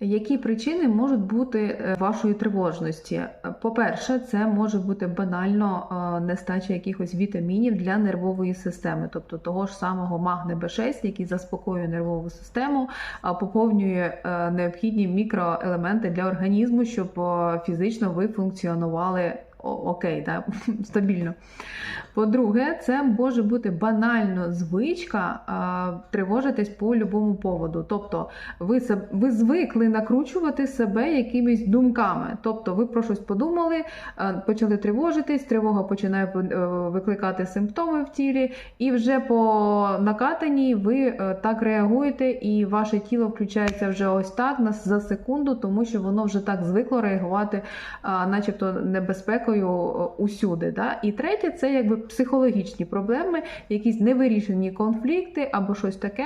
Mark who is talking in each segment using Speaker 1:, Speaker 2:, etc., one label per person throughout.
Speaker 1: Які причини можуть бути е, вашої тривожності? По-перше, це може бути банально е, нестача якихось вітамінів для нервової системи, тобто того ж самого магне Б6, який заспокоює нервову систему, а поповнює е, необхідні мікроелементи для організму, щоб е, фізично ви функціонували окей, да? стабільно. По-друге, це може бути банально звичка а, тривожитись по будь-якому поводу. Тобто ви, ви звикли накручувати себе якимись думками. Тобто ви про щось подумали, почали тривожитись, тривога починає е, викликати симптоми в тілі, і вже по накатанні ви е, так реагуєте, і ваше тіло включається вже ось так за секунду, тому що воно вже так звикло реагувати, а, начебто небезпекою е, усюди. Да? І третє, це якби психологічні проблеми, якісь невирішені конфлікти або щось таке,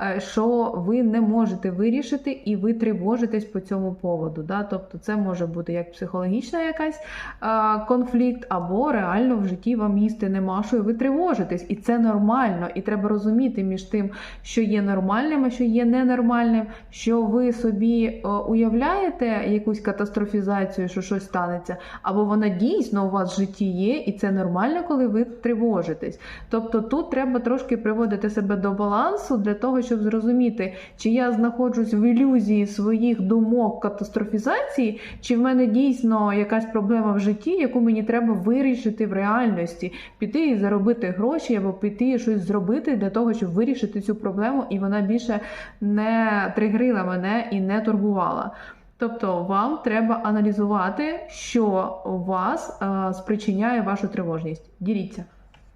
Speaker 1: е, що ви не можете вирішити, і ви тривожитесь по цьому поводу. Да? Тобто це може бути як психологічна якась е, конфлікт, або реально в житті вам їсти нема, що і ви тривожитесь, і це нормально. І треба розуміти між тим, що є нормальним, а що є ненормальним, що ви собі уявляєте якусь катастрофізацію, що щось станеться, або вона дійсно у вас в житті є, і це нормально, коли ви тривожитесь. Тобто тут треба трошки приводити себе до балансу для того, щоб зрозуміти, чи я знаходжусь в ілюзії своїх думок катастрофізації, чи в мене дійсно якась проблема в житті, яку мені треба вирішити в реальності, піти і заробити гроші, або піти і щось зробити для того, щоб вирішити цю проблему, і вона більше не тригрила мене і не турбувала. Тобто вам треба аналізувати, що вас е, спричиняє вашу тривожність. Діліться.